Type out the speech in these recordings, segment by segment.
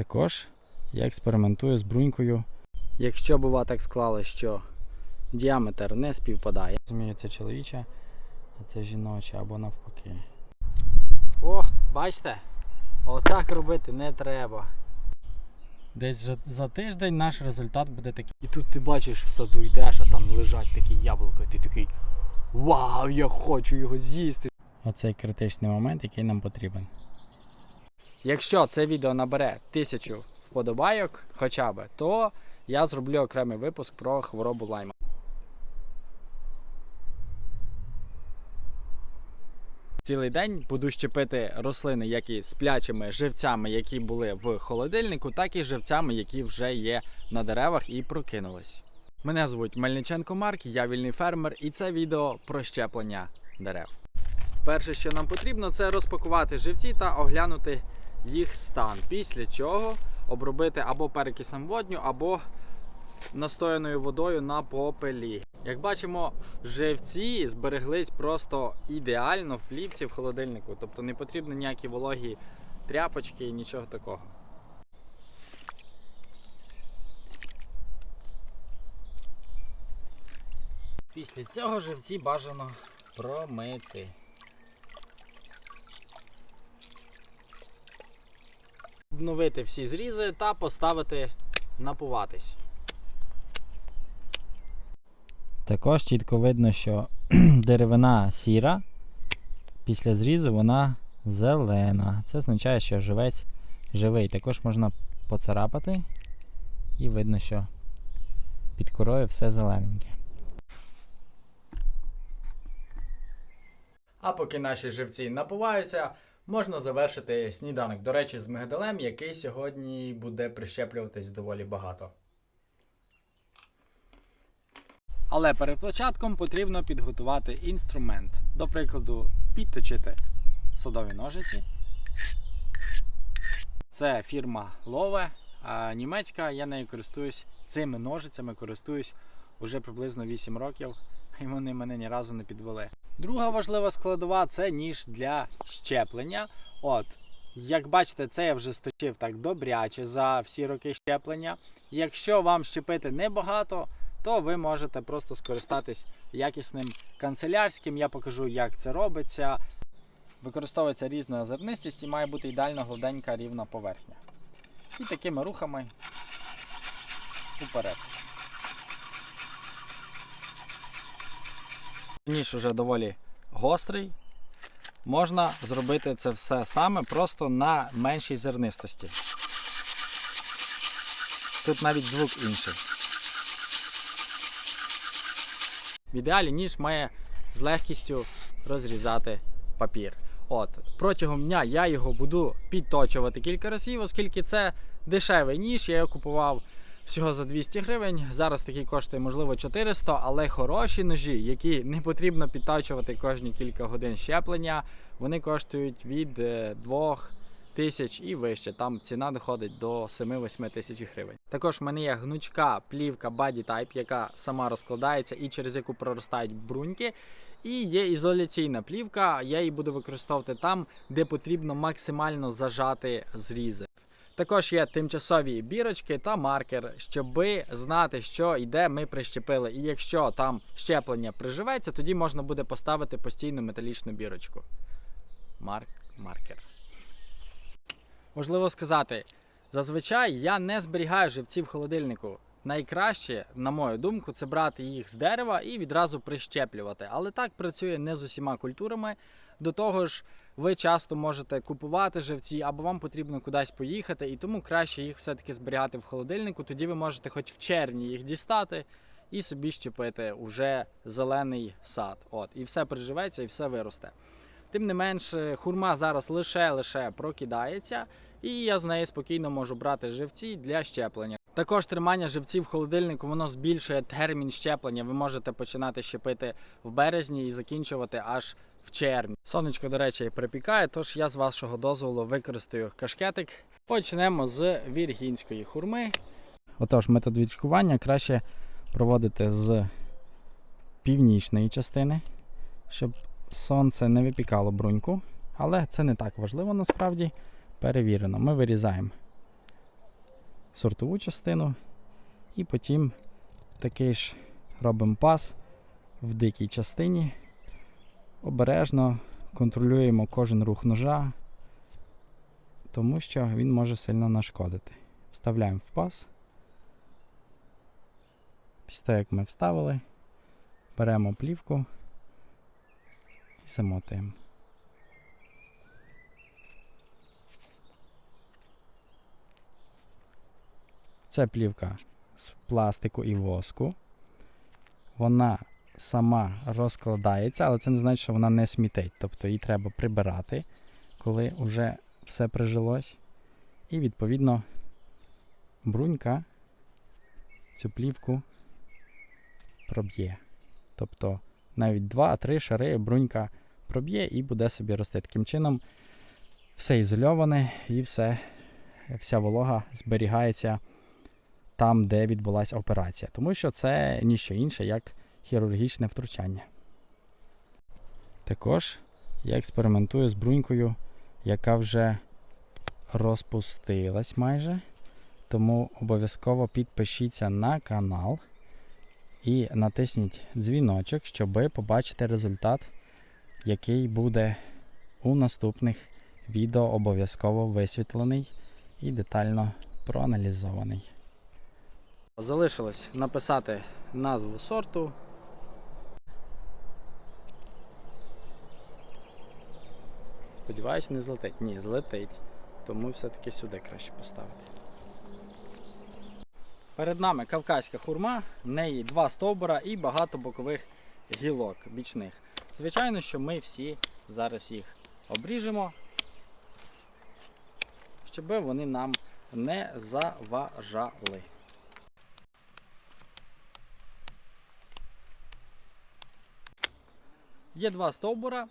Також я експериментую з брунькою. Якщо бува так склалося, що діаметр не співпадає. Розумію, це чоловіче, а це жіноче або навпаки. О, бачите? Отак робити не треба. Десь за, за тиждень наш результат буде такий. І тут ти бачиш в саду йдеш, а там лежать такі яблука, і ти такий Вау, я хочу його з'їсти. Оцей критичний момент, який нам потрібен. Якщо це відео набере тисячу вподобайок хоча б, то я зроблю окремий випуск про хворобу лайма. Цілий день буду щепити рослини як і сплячими живцями, які були в холодильнику, так і живцями, які вже є на деревах і прокинулись. Мене звуть Мельниченко Марк, я вільний фермер, і це відео про щеплення дерев. Перше, що нам потрібно, це розпакувати живці та оглянути їх стан. Після чого обробити або перекисом водню, або настояною водою на попелі. Як бачимо, живці збереглись просто ідеально в плівці в холодильнику, тобто не потрібно ніякі вологі тряпочки і нічого такого. Після цього живці бажано промити. Обновити всі зрізи та поставити напуватись. Також чітко видно, що деревина сіра, після зрізу вона зелена. Це означає, що живець живий. Також можна поцарапати і видно, що під корою все зелененьке. А поки наші живці напуваються, можна завершити сніданок. До речі, з мигдалем, який сьогодні буде прищеплюватись доволі багато. Але перед початком потрібно підготувати інструмент. До прикладу, підточити садові ножиці. Це фірма Love, німецька. Я нею користуюсь цими ножицями, користуюсь уже приблизно 8 років, і вони мене ні разу не підвели. Друга важлива складова це ніж для щеплення. От, як бачите, це я вже сточив так добряче за всі роки щеплення. Якщо вам щепити небагато, то ви можете просто скористатись якісним канцелярським. Я покажу, як це робиться. Використовується різна зернистість і має бути ідеально гладенька рівна поверхня. І такими рухами уперед. Ніж уже доволі гострий. Можна зробити це все саме просто на меншій зернистості. Тут навіть звук інший. В ідеалі ніж має з легкістю розрізати папір. От, протягом дня я його буду підточувати кілька разів, оскільки це дешевий ніж. Я його купував всього за 200 гривень. Зараз такий коштує, можливо, 400, але хороші ножі, які не потрібно підточувати кожні кілька годин щеплення, вони коштують від 2 тисяч і вище. Там ціна доходить до 7-8 тисяч гривень. Також в мене є гнучка плівка Body Type, яка сама розкладається і через яку проростають бруньки. І є ізоляційна плівка, я її буду використовувати там, де потрібно максимально зажати зрізи. Також є тимчасові бірочки та маркер, щоб знати, що і де ми прищепили. І якщо там щеплення приживеться, тоді можна буде поставити постійну металічну бірочку. Марк, маркер. Важливо сказати, зазвичай я не зберігаю живці в холодильнику. Найкраще, на мою думку, це брати їх з дерева і відразу прищеплювати. Але так працює не з усіма культурами. До того ж, ви часто можете купувати живці, або вам потрібно кудись поїхати, і тому краще їх все-таки зберігати в холодильнику. Тоді ви можете хоч в червні їх дістати і собі щепити уже зелений сад. От, і все приживеться, і все виросте. Тим не менш, хурма зараз лише-лише прокидається, і я з неї спокійно можу брати живці для щеплення. Також тримання живців в холодильнику воно збільшує термін щеплення. Ви можете починати щепити в березні і закінчувати аж в червні. Сонечко, до речі, припікає, тож я з вашого дозволу використаю кашкетик. Почнемо з віргінської хурми. Отож, метод відшкування краще проводити з північної частини, щоб сонце не випікало бруньку. Але це не так важливо насправді. Перевірено. Ми вирізаємо сортову частину. І потім такий ж робимо пас в дикій частині. Обережно контролюємо кожен рух ножа, тому що він може сильно нашкодити. Вставляємо в пас. Після того, як ми вставили, беремо плівку і замотуємо. Це плівка з пластику і воску. Вона сама розкладається, але це не значить, що вона не смітить. Тобто її треба прибирати, коли вже все прижилось. І відповідно брунька цю плівку проб'є. Тобто навіть 2-3 шари брунька проб'є і буде собі рости. Таким чином все ізольоване і все, вся волога зберігається там, де відбулася операція. Тому що це ніщо інше, як хірургічне втручання. Також я експериментую з брунькою, яка вже розпустилась майже. Тому обов'язково підпишіться на канал і натисніть дзвіночок, щоб побачити результат, який буде у наступних відео обов'язково висвітлений і детально проаналізований. Залишилось написати назву сорту. Сподіваюсь, не злетить. Ні, злетить. Тому все-таки сюди краще поставити. Перед нами кавказька хурма, в неї два стовбура і багато бокових гілок бічних. Звичайно, що ми всі зараз їх обріжемо, щоб вони нам не заважали. Є два стовбура,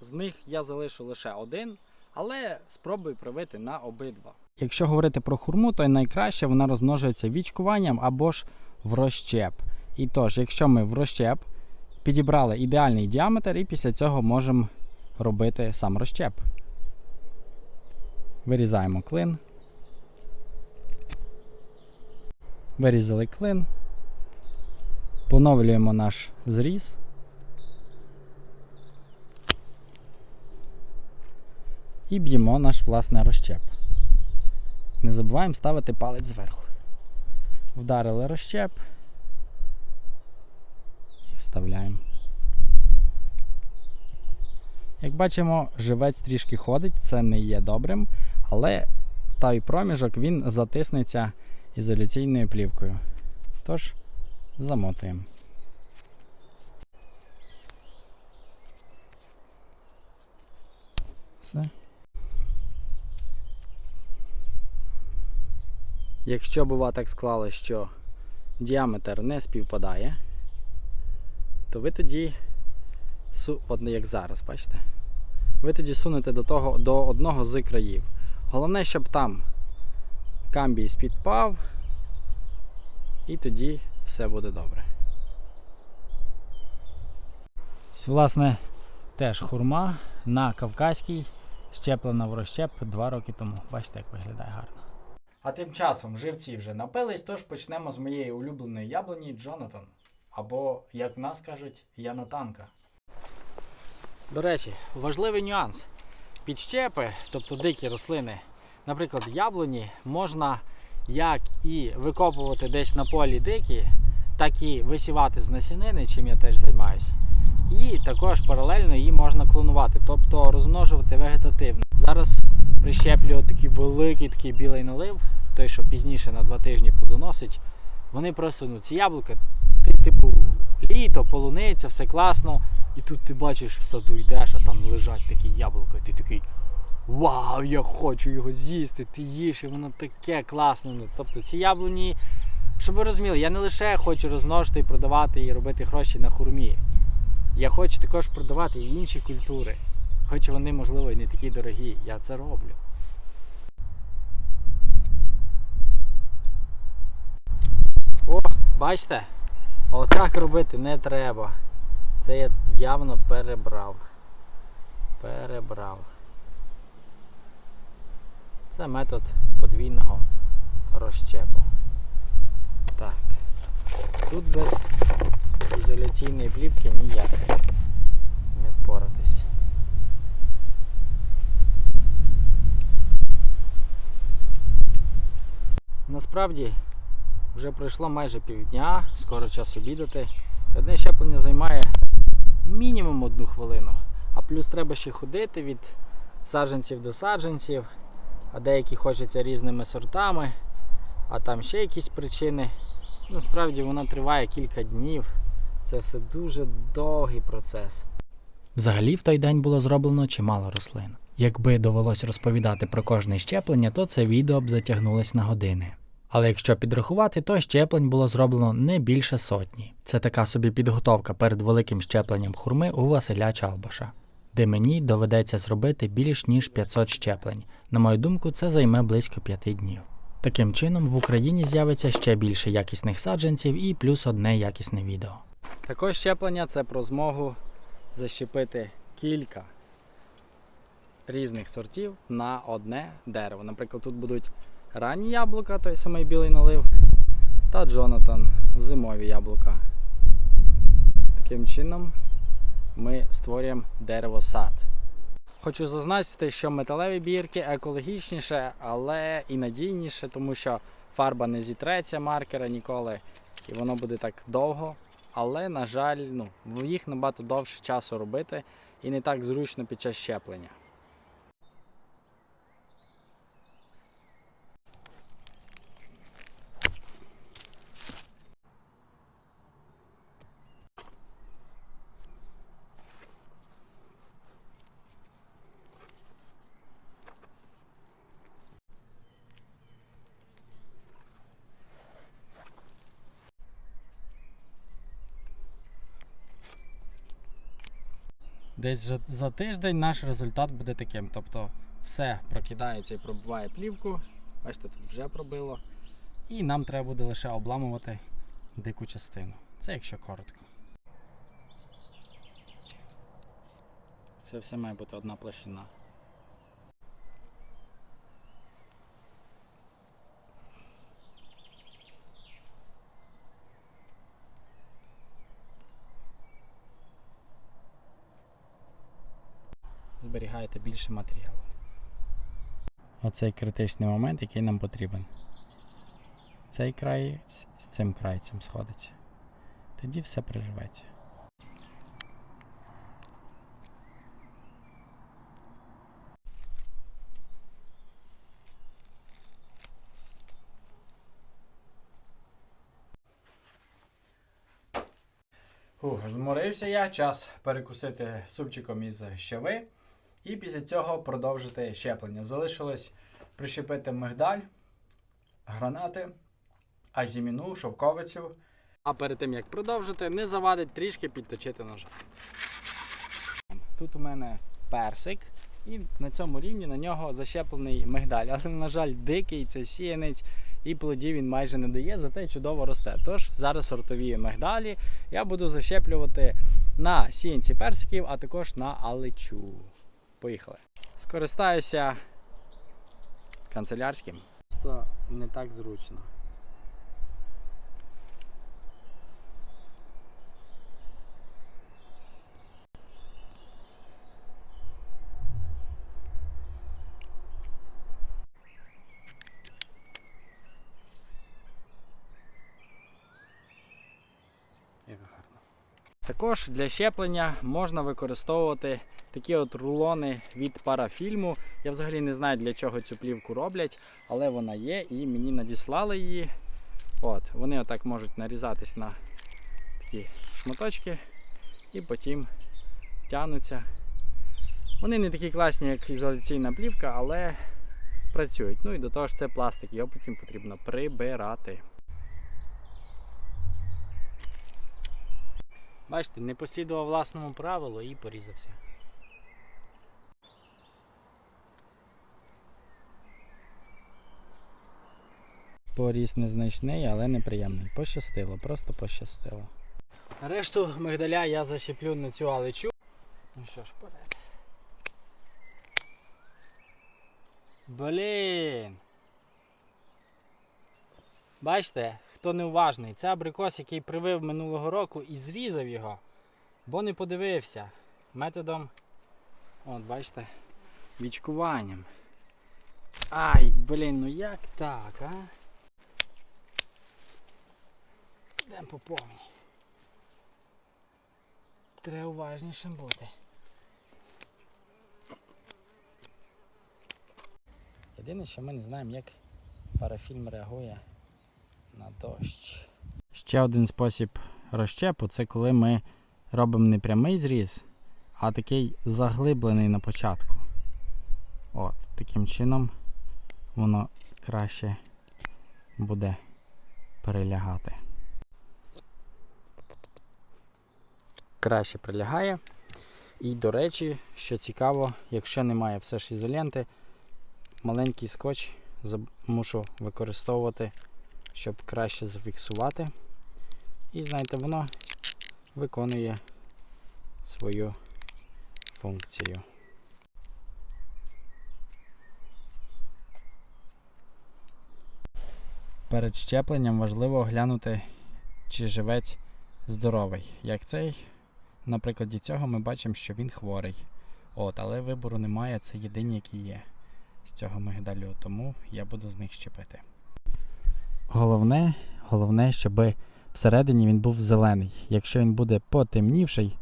з них я залишу лише один, але спробую привити на обидва. Якщо говорити про хурму, то найкраще вона розмножується вічкуванням або ж в розщеп. І тож, якщо ми в розщеп підібрали ідеальний діаметр, і після цього можемо робити сам розщеп. Вирізаємо клин. Вирізали клин. Поновлюємо наш зріз. І б'ємо наш власний розщеп. Не забуваємо ставити палець зверху. Вдарили розщеп і вставляємо. Як бачимо, живець трішки ходить, це не є добрим, але той проміжок він затиснеться ізоляційною плівкою. Тож, замотуємо. Все. Якщо бува так склалося, що діаметр не співпадає, то ви тоді, от як зараз, бачите, ви тоді сунете до, того, до одного з країв. Головне, щоб там камбій спідпав, і тоді все буде добре. Власне, теж хурма на Кавказькій, щеплена в розщеп 2 роки тому. Бачите, як виглядає гарно. А тим часом живці вже напились, тож почнемо з моєї улюбленої яблуні Джонатан. Або, як в нас кажуть, Янатанка. До речі, важливий нюанс. Підщепи, тобто дикі рослини, наприклад, яблуні, можна як і викопувати десь на полі дикі, так і висівати з насінини, чим я теж займаюся. І також паралельно її можна клонувати, тобто розмножувати вегетативно. Зараз прищеплюю такий великий такий білий налив, той, що пізніше на два тижні плодоносить. Вони просто, ну, ці яблука, ти, типу, літо, полуниця, все класно. І тут ти бачиш в саду йдеш, а там лежать такі яблука, і ти такий. Вау, я хочу його з'їсти, ти їш, і воно таке класне. Ну, тобто ці яблуні, щоб ви розуміли, я не лише хочу розмножити і продавати і робити гроші на хурмі. Я хочу також продавати і інші культури. Хоч вони, можливо, і не такі дорогі. Я це роблю. О, бачите? Отак робити не треба. Це я явно перебрав. Перебрав. Це метод подвійного розщепу. Так. Тут без ізоляційної плівки ніяк не впоратись. Насправді вже пройшло майже півдня, скоро час обідати. Одне щеплення займає мінімум одну хвилину, а плюс треба ще ходити від саджанців до саджанців, а деякі хочеться різними сортами, а там ще якісь причини. Насправді воно триває кілька днів. Це все дуже довгий процес. Взагалі в той день було зроблено чимало рослин. Якби довелось розповідати про кожне щеплення, то це відео б затягнулось на години. Але якщо підрахувати, то щеплень було зроблено не більше сотні. Це така собі підготовка перед великим щепленням хурми у Василя Чалбаша, де мені доведеться зробити більш ніж 500 щеплень. На мою думку, це займе близько 5 днів. Таким чином, в Україні з'явиться ще більше якісних саджанців і плюс одне якісне відео. Також щеплення це про змогу защепити кілька різних сортів на одне дерево. Наприклад, тут будуть ранні яблука, той самий білий налив, та Джонатан зимові яблука. Таким чином ми створюємо дерево-сад. Хочу зазначити, що металеві бірки екологічніше, але і надійніше, тому що фарба не зітреться маркера ніколи, і воно буде так довго. Але, на жаль, ну, їх набагато довше часу робити і не так зручно під час щеплення. Десь за, тиждень наш результат буде таким. Тобто все прокидається і пробиває плівку. Бачите, тут вже пробило. І нам треба буде лише обламувати дику частину. Це якщо коротко. Це все має бути одна площина. Зберігаєте більше матеріалу. Оцей критичний момент, який нам потрібен. Цей край з цим крайцем сходиться. Тоді все приживеться. Фух, зморився я, час перекусити супчиком із щави. І після цього продовжити щеплення. Залишилось прищепити мигдаль, гранати, азіміну, шовковицю. А перед тим як продовжити, не завадить трішки підточити ножа. Тут у мене персик, і на цьому рівні на нього защеплений мигдаль. Але, на жаль, дикий це сіянець і плодів він майже не дає, зате чудово росте. Тож зараз сортові мигдалі я буду защеплювати на сіянці персиків, а також на алечу. Поїхали. Скористаюся канцелярським. Просто не так зручно. Також для щеплення можна використовувати такі от рулони від парафільму. Я взагалі не знаю для чого цю плівку роблять, але вона є і мені надіслали її. От, Вони отак можуть нарізатись на такі шматочки і потім тягнуться. Вони не такі класні, як ізоляційна плівка, але працюють. Ну і до того ж це пластик, його потім потрібно прибирати. Бачите, не послідував власному правилу і порізався. Поріз незначний, але неприємний. Пощастило, просто пощастило. Решту мигдаля я защеплю на цю алечу. Ну що ж, вперед. Блін. Бачите, хто неуважний, це абрикос, який привив минулого року і зрізав його, бо не подивився методом, от бачите, вічкуванням. Ай, блін, ну як так, а? Йдемо по повній. Треба уважнішим бути. Єдине, що ми не знаємо, як парафільм реагує на дощ. Ще один спосіб розщепу це коли ми робимо не прямий зріз, а такий заглиблений на початку. От, таким чином воно краще буде перелягати. Краще прилягає. І, до речі, що цікаво, якщо немає все ж ізоленти, маленький скотч мушу використовувати, щоб краще зафіксувати. І знаєте, воно виконує свою функцію. Перед щепленням важливо оглянути, чи живець здоровий. Як цей, на прикладі цього ми бачимо, що він хворий. От, але вибору немає, це єдині, які є з цього мигдалю, тому я буду з них щепити. Головне, головне, щоб всередині він був зелений. Якщо він буде потемнівший,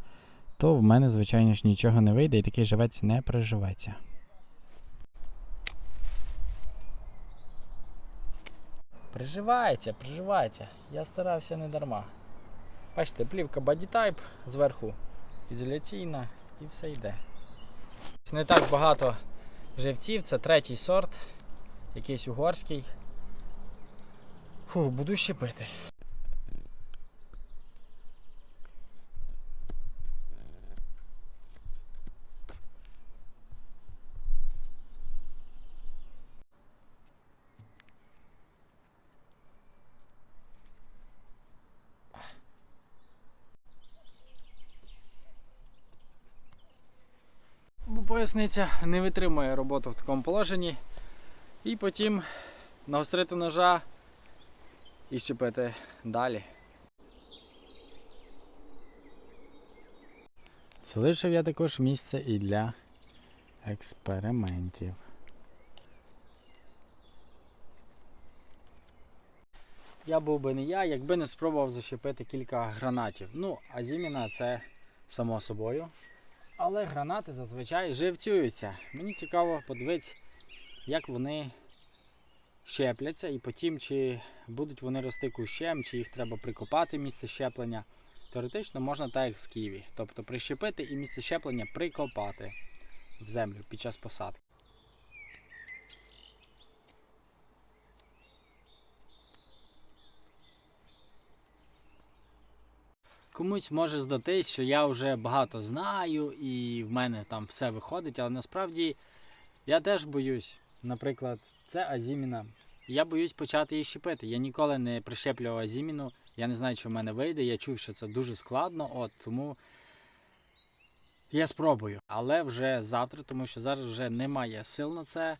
то в мене, звичайно ж, нічого не вийде і такий живець не приживеться. Приживається, приживається. Я старався не дарма. Бачите, плівка Bodytype зверху ізоляційна і все йде. Не так багато живців, це третій сорт, якийсь угорський. Фу, буду щепити. Поясниця не витримує роботу в такому положенні. І потім нагострити ножа і щепити далі. Залишив я також місце і для експериментів. Я був би не я, якби не спробував защепити кілька гранатів. Ну, а зіміна це само собою. Але гранати зазвичай живцюються. Мені цікаво подивитися, як вони щепляться, і потім, чи будуть вони рости кущем, чи їх треба прикопати місце щеплення. Теоретично можна так, як з ківі. Тобто прищепити і місце щеплення прикопати в землю під час посадки. Комусь може здатись, що я вже багато знаю і в мене там все виходить, але насправді я теж боюсь. Наприклад, це азіміна. Я боюсь почати її щепити. Я ніколи не прищеплював азіміну. Я не знаю, чи в мене вийде. Я чув, що це дуже складно, от тому я спробую. Але вже завтра, тому що зараз вже немає сил на це.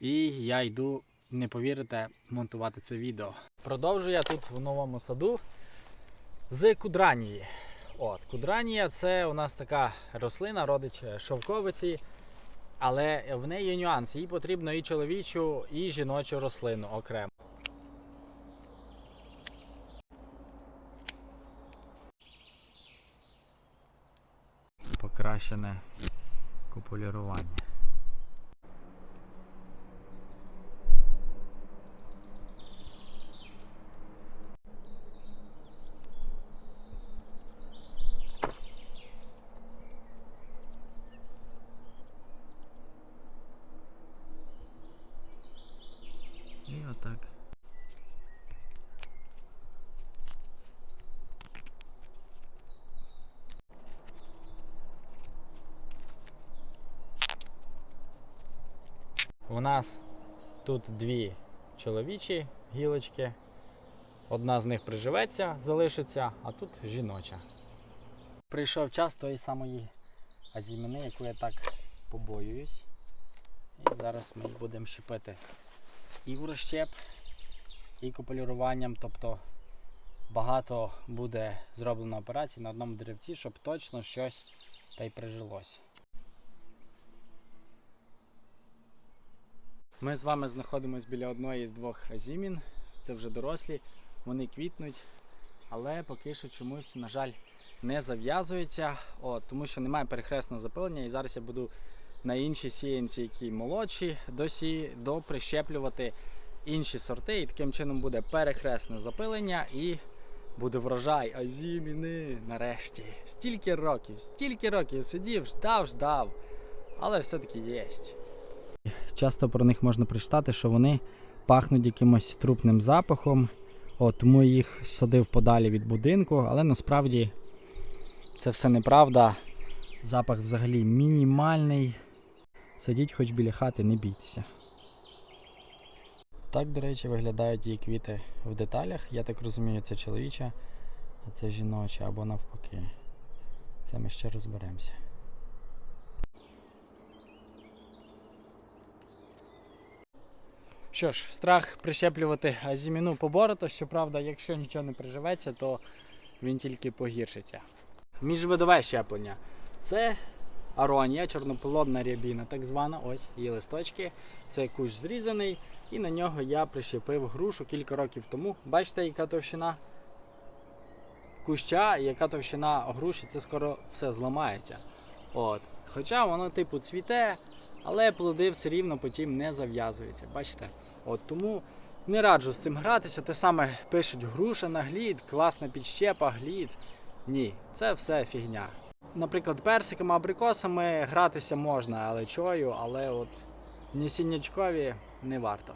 І я йду, не повірите, монтувати це відео. Продовжую я тут в новому саду з кудранії. От, кудранія це у нас така рослина, родич шовковиці, але в неї є нюанс. Їй потрібно і чоловічу, і жіночу рослину окремо. Покращене купулірування. І отак. У нас тут дві чоловічі гілочки. Одна з них приживеться, залишиться, а тут жіноча. Прийшов час тої самої азімини, яку я так побоююсь. І зараз ми будемо щепити і в розщеп, і копулюванням. Тобто багато буде зроблено операцій на одному деревці, щоб точно щось та й прижилось. Ми з вами знаходимося біля одної з двох азімін. Це вже дорослі, вони квітнуть, але поки що чомусь, на жаль, не зав'язується, От, тому що немає перехресного запилення. І зараз я буду на інші сіянці, які молодші, досі доприщеплювати інші сорти. І таким чином буде перехресне запилення і буде врожай азіміни нарешті. Стільки років, стільки років сидів, ждав, ждав. Але все-таки єсть. Часто про них можна прочитати, що вони пахнуть якимось трупним запахом. От, тому їх садив подалі від будинку, але насправді це все неправда. Запах взагалі мінімальний. Сидіть хоч біля хати, не бійтеся. Так, до речі, виглядають її квіти в деталях. Я так розумію, це чоловіча, а це жіноча або навпаки. Це ми ще розберемося. Що ж, страх прищеплювати азіміну поборото. Щоправда, якщо нічого не приживеться, то він тільки погіршиться. Міжвидове щеплення. Це аронія, чорнополодна рябіна, так звана. Ось її листочки. Це кущ зрізаний, і на нього я прищепив грушу кілька років тому. Бачите, яка товщина куща яка товщина груші, це скоро все зламається. От. Хоча воно типу цвіте, але плоди все рівно потім не зав'язуються. Бачите? От тому не раджу з цим гратися. Те саме пишуть груша на глід, класна підщепа, глід. Ні, це все фігня. Наприклад, персиками, абрикосами гратися можна, але чою, але от нісіннячкові не варто.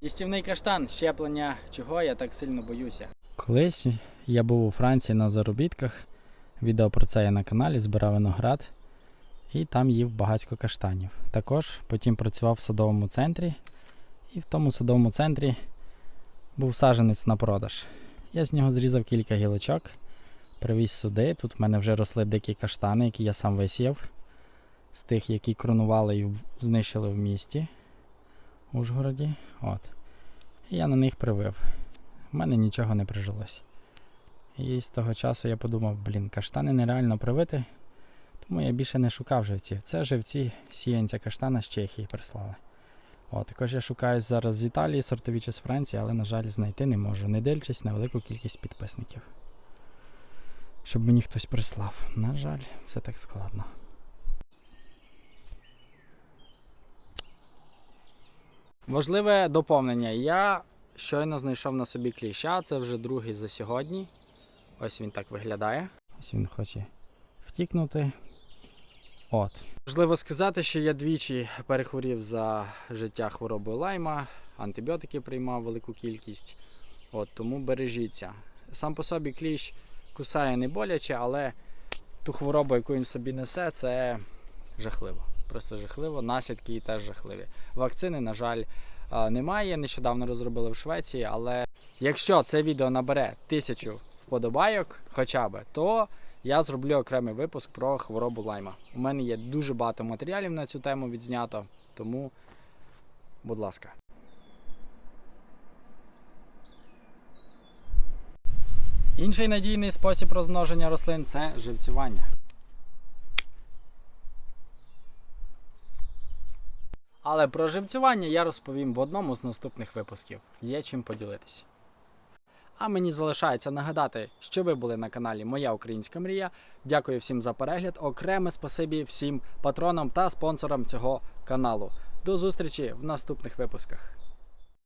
Їстівний каштан, щеплення, чого я так сильно боюся. Колись я був у Франції на заробітках. Відео про це є на каналі, збирав виноград і там їв багатько каштанів. Також потім працював в садовому центрі, і в тому садовому центрі був саджанець на продаж. Я з нього зрізав кілька гілочок, привіз сюди. Тут в мене вже росли дикі каштани, які я сам висіяв, з тих, які кронували і знищили в місті Ужгороді. От. І я на них привив. У мене нічого не прижилось. І з того часу я подумав, блін, каштани нереально привити, тому я більше не шукав живців. Це живці сіянця каштана з Чехії прислали. О, також я шукаю зараз з Італії, сортові чи з Франції, але, на жаль, знайти не можу, не дивлячись на велику кількість підписників. Щоб мені хтось прислав. На жаль, це так складно. Важливе доповнення. Я щойно знайшов на собі кліща, це вже другий за сьогодні. Ось він так виглядає. Ось він хоче втікнути. От. Важливо сказати, що я двічі перехворів за життя хворобою лайма, антибіотики приймав велику кількість. От, тому бережіться. Сам по собі кліщ кусає не боляче, але ту хворобу, яку він собі несе, це жахливо. Просто жахливо. Наслідки її теж жахливі. Вакцини, на жаль, немає. Нещодавно розробили в Швеції, але якщо це відео набере тисячу вподобайок, хоча б, то я зроблю окремий випуск про хворобу лайма. У мене є дуже багато матеріалів на цю тему відзнято, тому, будь ласка. Інший надійний спосіб розмноження рослин це живцювання. Але про живцювання я розповім в одному з наступних випусків. Є чим поділитись. А мені залишається нагадати, що ви були на каналі Моя Українська Мрія. Дякую всім за перегляд. Окреме спасибі всім патронам та спонсорам цього каналу. До зустрічі в наступних випусках.